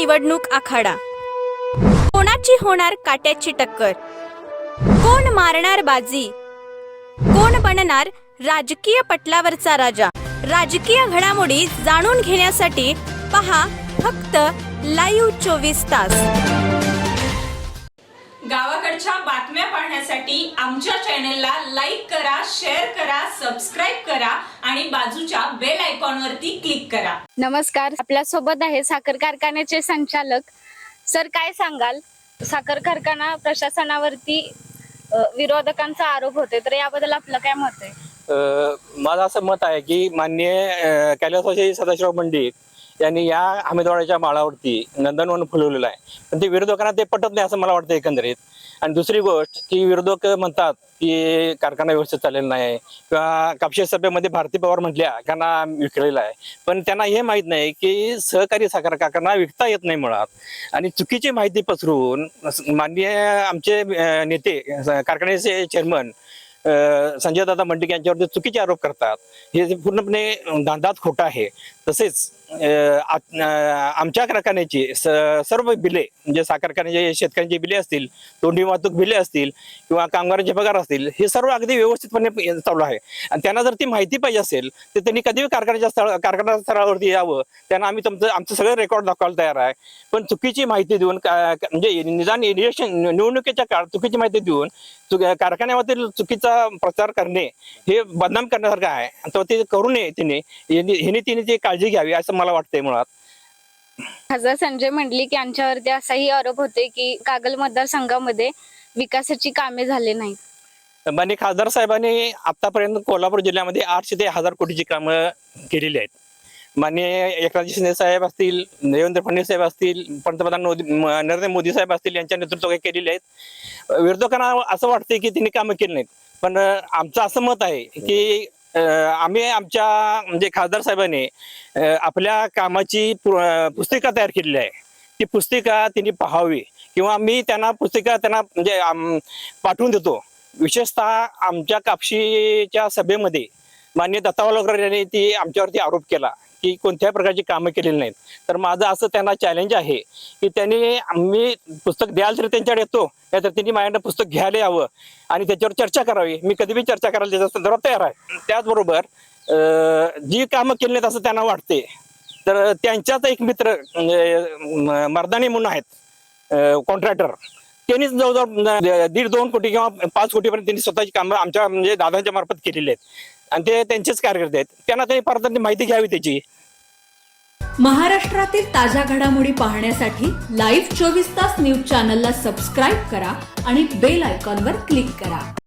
निवडणूक आखाडा. कोणाची होणार काट्याची टक्कर? कोण मारणार बाजी? कोण बनणार राजकीय पटलावरचा राजा? राजकीय घडामोडी जाणून घेण्यासाठी पहा फक्त लाईव्ह चोवीस तास. गावाकडच्या बातम्या पाहण्यासाठी आमच्या चॅनलला लाईक करा शेअर करा सबस्क्राईब करा आणि बाजूच्या बेल आयकॉनवरती क्लिक करा. नमस्कार. आपल्यासोबत आहे साखर कारखान्याचे संचालक. सर काय सांगाल? साखर कारखाना प्रशासनावरती अ, विरोधकांचा आरोप होते तर याबद्दल आपलं काय मत आहे? अ, माझं असं मत आहे की मान्य कैलासवासी सदाशिवराव पंडित त्यांनी या आमेदवाडाच्या माळावरती नंदनवन फुलवलेलं आहे. पण ते विरोधकांना ते पटत नाही असं मला वाटतं एकंदरीत. आणि दुसरी गोष्ट की विरोधक म्हणतात की कारखाना व्यवस्थित चाललेला नाही किंवा कापशी सभेमध्ये भारती पवार म्हटल्या कारखाना विकलेला आहे. पण त्यांना हे माहीत नाही की सहकारी साखर कारखाना विकता येत नाही मुळात. आणि चुकीची माहिती पसरून माननीय आमचे नेते कारखान्याचे चेअरमन संजय दादा मंडिक यांच्यावरती चुकीचे आरोप करतात. हे पूर्णपणे दांदात खोटं आहे. तसेच आमच्या कारखान्याची स- सर्व बिले म्हणजे साखर कारखान्याचे शेतकऱ्यांची बिले असतील तोंडी वाहतूक बिले असतील किंवा कामगारांचे पगार असतील हे सर्व अगदी व्यवस्थितपणे चालू आहे. आणि त्यांना जर ती माहिती पाहिजे असेल तर त्यांनी कधीही कारखान्याच्या स्थळ कारखाना स्थळावरती यावं. त्यांना आम्ही तुमचं आमचं सगळं रेकॉर्ड दाखवायला तयार आहे. पण चुकीची माहिती देऊन म्हणजे निदान इलेक्शन निवडणुकीच्या काळात चुकीची माहिती देऊन कारखान्यामधील चुकीचा प्रचार करणे हे बदनाम करण्यासारखं आहे. तर ते करू नये तिने. हिने तिने ती काळजी घ्यावी असं मला वाटतंय मुळात. खासदार संजय मंडलिक यांच्यावरती असाही आरोप होते की कागल मतदारसंघामध्ये विकासाची कामे झाले नाहीत. माननीय खासदार साहेबांनी आतापर्यंत कोल्हापूर जिल्ह्यामध्ये आठशे ते हजार कोटीची कामं केलेली आहेत. माननीय एकनाथजी शिंदे साहेब असतील देवेंद्र फडणवीस साहेब असतील पंतप्रधान मोदी नरेंद्र मोदी साहेब असतील यांच्या नेतृत्वाखाली केलेली आहेत. विरोधकांना असं वाटतंय की त्यांनी कामं केली नाहीत. पण आमचं असं मत आहे की आम्ही आमच्या म्हणजे खासदार साहेबांनी आपल्या कामाची पुस्तिका तयार केलेली आहे. ती पुस्तिका त्यांनी पाहावी किंवा मी त्यांना पुस्तिका त्यांना म्हणजे पाठवून देतो. विशेषतः आमच्या कापशीच्या सभेमध्ये मान्य दत्तावालकर यांनी ती आमच्यावरती आरोप केला. की कोणत्याही प्रकारची कामं केलेली नाहीत. तर माझं असं त्यांना चॅलेंज आहे की त्यांनी आम्ही पुस्तक द्याल तरी त्यांच्याकडे येतो नाहीतर त्यांनी माझ्याकडे पुस्तक घ्यायला यावं आणि त्याच्यावर चर्चा करावी. मी कधी बी चर्चा करायला त्याच्या संदर्भात तयार आहे. त्याचबरोबर जी कामं केली नाहीत असं त्यांना वाटते तर त्यांच्याच एक मित्र म्हणजे, मर्दानी म्हणून आहेत कॉन्ट्रॅक्टर त्यांनीच जवळजवळ दीड दोन कोटी किंवा पाच कोटीपर्यंत त्यांनी स्वतःची कामं आमच्या म्हणजे दादांच्या मार्फत केलेली आहेत. आणि ते त्यांचेच कार्यकर्ते आहेत. त्यांना त्यांनी परत माहिती घ्यावी त्याची. महाराष्ट्रातील ताज्या घडामोडी पाहण्यासाठी लाईव्ह चोवीस तास न्यूज चॅनलला सबस्क्राईब करा आणि बेल आयकॉनवर क्लिक करा.